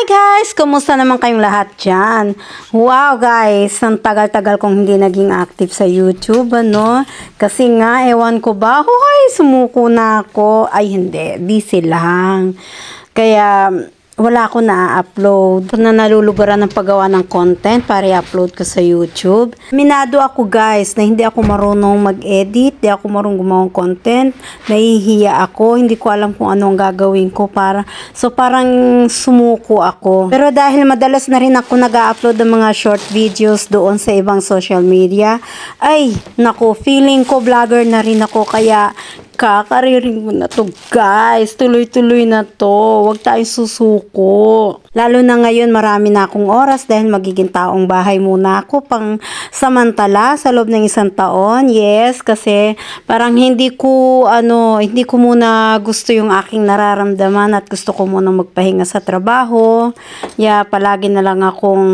Hi guys! Kumusta naman kayong lahat dyan? Wow guys! Ang tagal-tagal kong hindi naging active sa YouTube, ano? Kasi nga, ewan ko ba, huhay, sumuko na ako. Ay hindi, busy lang. Kaya, wala ako na-upload. Na nalulugaran ng paggawa ng content para i-upload ko sa YouTube. Minado ako guys na hindi ako marunong mag-edit, hindi ako marunong gumawa ng content. Nahihiya ako, hindi ko alam kung ano ang gagawin ko para so parang sumuko ako. Pero dahil madalas na rin ako nag-upload ng mga short videos doon sa ibang social media, ay nako, feeling ko vlogger na rin ako kaya kakariring mo na to guys. Tuloy-tuloy na to. Huwag tayong susuko. Lalo na ngayon marami na akong oras dahil magiging taong bahay muna ako pang samantala sa loob ng isang taon. Yes, kasi parang hindi ko ano, hindi ko muna gusto yung aking nararamdaman at gusto ko muna magpahinga sa trabaho. Yeah, palagi na lang akong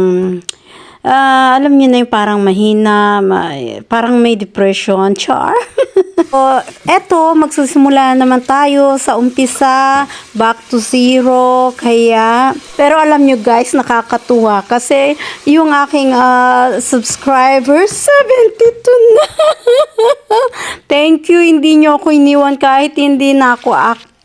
Ah, alam niyo na yung parang mahina, ma- parang may depression, char. So, eto, magsisimula naman tayo sa umpisa, back to zero, kaya, pero alam niyo guys, nakakatuwa kasi yung aking ah, subscribers, 72 na. Thank you, hindi niyo ako iniwan kahit hindi na ako active.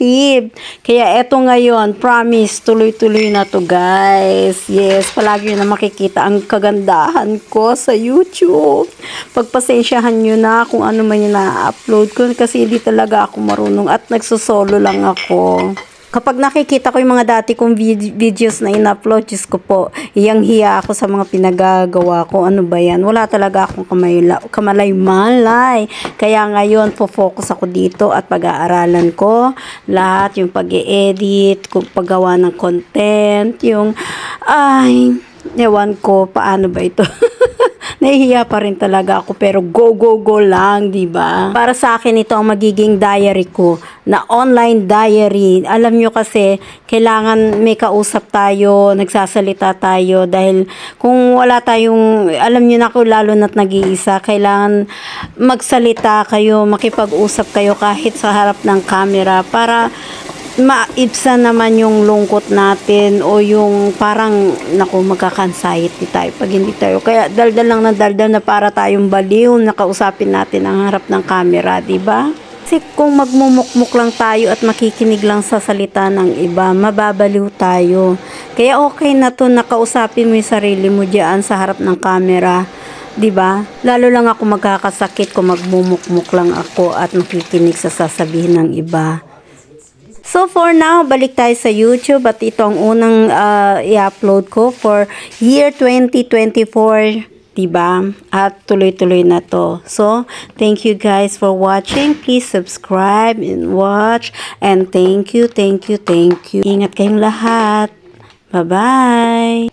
Kaya eto ngayon, promise, tuloy-tuloy na to guys. Yes, palagi na makikita ang kagandahan ko sa YouTube. Pagpasensyahan nyo na kung ano man yung na-upload ko kasi hindi talaga ako marunong at nagsusolo lang ako. Kapag nakikita ko yung mga dati kong vid- videos na in-upload, Diyos ko po, iyang hiya ako sa mga pinagagawa ko. Ano ba yan? Wala talaga akong kamayla, kamalay-malay. Kaya ngayon, po-focus ako dito at pag-aaralan ko lahat, yung pag-edit, kung paggawa ng content, yung, ay, ewan ko, paano ba ito? Nahihiya pa rin talaga ako pero go go go lang, 'di ba? Para sa akin ito ang magiging diary ko na online diary. Alam nyo kasi kailangan may kausap tayo, nagsasalita tayo dahil kung wala tayong alam nyo na ako lalo na't nag-iisa, kailangan magsalita kayo, makipag-usap kayo kahit sa harap ng camera para maibsa naman yung lungkot natin o yung parang naku magkaka-anxiety tayo pag hindi tayo kaya daldal lang na daldal na para tayong baliw nakausapin natin ang harap ng camera di ba kasi kung magmumukmuk lang tayo at makikinig lang sa salita ng iba mababaliw tayo kaya okay na to nakausapin mo yung sarili mo diyan sa harap ng camera 'di ba? Lalo lang ako magkakasakit kung magmumukmuk lang ako at makikinig sa sasabihin ng iba. So for now, balik tayo sa YouTube at ito ang unang uh, i-upload ko for year 2024, diba? At tuloy-tuloy na to. So, thank you guys for watching. Please subscribe and watch. And thank you, thank you, thank you. Ingat kayong lahat. Bye-bye!